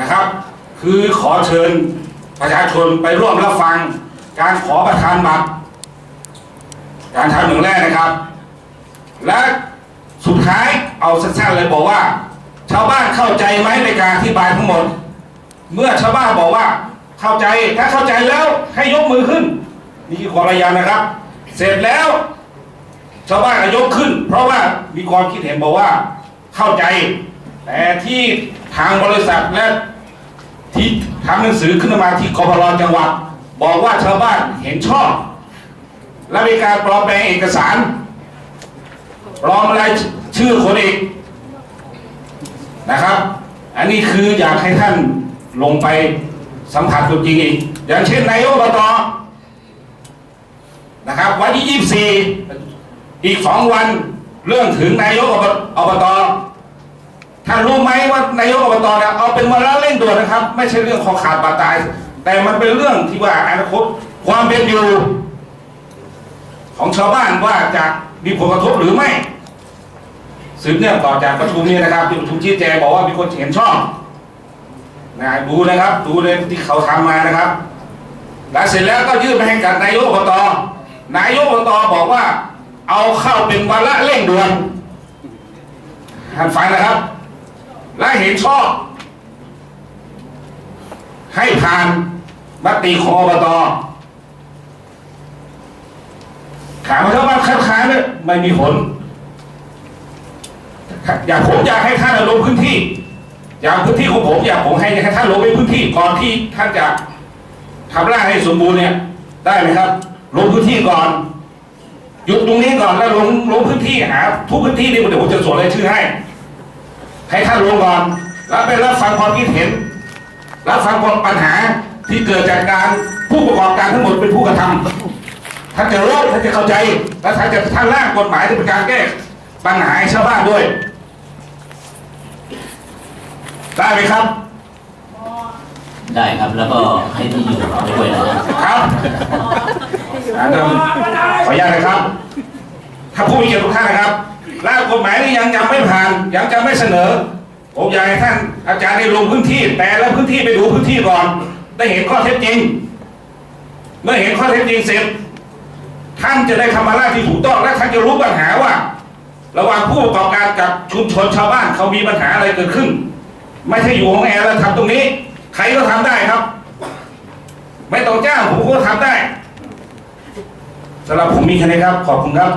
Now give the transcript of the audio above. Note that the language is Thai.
นะครับ คือขอเชิญประชาชนไปร่วมรับฟัง การขอประทานบัตรการทำหมืองแรกนะครับ และสุดท้ายเอาสั้นๆเลยบอกว่า ชาวบ้านเข้าใจไหมในการอธิบายทั้งหมด เมื่อชาวบ้านบอกว่าเข้าใจถ้าเข้าใจแล้วให้ยกมือขึ้น นี่คือความพยายามนะครับ เสร็จแล้ว ชาวบ้านก็ยกขึ้น เพราะว่ามีความคิดเห็นบอกว่าเข้าใจ แต่ที่ ทางบริษัทและที่ทำหนังสือขึ้นมาที่กพรจังหวัด บอกว่าชาวบ้านเห็นชอบ และมีการปลอมแปลงเอกสารปลอมอะไรชื่อคนอีกนะครับ อันนี้คืออยากให้ท่านลงไปสัมผัสตัวจริงอีก อย่างเช่นนายกอบตนะครับวันที่ 24 อีกสองวันเรื่องถึงนายกอบอบต ท่านรู้ไหมว่านายกอบตเนี่ยเอาเป็นวาระเร่งด่วนนะครับ ไม่ใช่เรื่องคอขาดบาดตาย แต่มันเป็นเรื่องที่ว่าอนาคตความเป็นอยู่ ของชาวบ้านว่าจะมีผลกระทบหรือไม่สืบเนื่องต่อจากประชุมนี้นะครับที่ประชุมชี้แจงบอกว่ามีคนเห็นชอบนะดูนะครับ ดูเลยที่เขาทำมานะครับแล้วเสร็จแล้วก็ยื่นไปให้กับนายกอบตนายกอบตบอกว่า เอาเข้าเป็นวาระเร่งด่วนท่านฟังนะครับ และเห็นชอบ ให้ผ่านมติขอบตถามว่าถ้าบ้านคัดค้านเนี่ยไม่มีผล อยากผมอยากให้ท่านลงพื้นที่ อยากพื้นที่ของผมอยากผมให้ให้ท่านลงไปพื้นที่ก่อนที่ท่านจะทำร่างให้สมบูรณ์เนี่ย ได้ไหมครับ ลงพื้นที่ก่อนหยุดตรงนี้ก่อนแล้วลงลงพื้นที่หาทุกพื้นที่นี่เดี๋ยวผมจะส่งรายชื่อให้ ให้ท่านลงก่อนแล้วไปรับฟังความคิดเห็น รับฟังความปัญหาที่เกิดจากการผู้ประกอบการทั้งหมดเป็นผู้กระทำท่านจะรู้ท่านจะเข้าใจ และท่านจะท่านร่างกฎหมายที่เป็นการแก้ปัญหาให้ชาวบ้านด้วย ได้ไหมครับ ได้ครับแล้วก็ให้ที่อยู่ด้วยนะครับครับอ่าเริ่มขออนุญาตนะครับถ้าผู้มีเกียรติทุกท่านนะครับ ร่างกฎหมายนี้ยังยังไม่ผ่าน ยังจะไม่เสนอ ผมอยากให้ท่านอาจารย์ได้ลงพื้นที่ แต่ละพื้นที่ไปดูพื้นที่ก่อน ได้เห็นข้อเท็จจริง เมื่อเห็นข้อเท็จจริงเสร็จ ท่านจะได้ทำอะไรที่ถูกต้องและท่านจะรู้ปัญหาว่า ระหว่างผู้ประกอบการกับชุมชนชาวบ้านเขามีปัญหาอะไรเกิดขึ้น ไม่ใช่อยู่ของแอร์แล้วทำตรงนี้ ใครก็ทำได้ครับ ไม่ต้องจ้างผมก็ทำได้สำหรับผมมีแค่นี้ครับ ขอบคุณครับ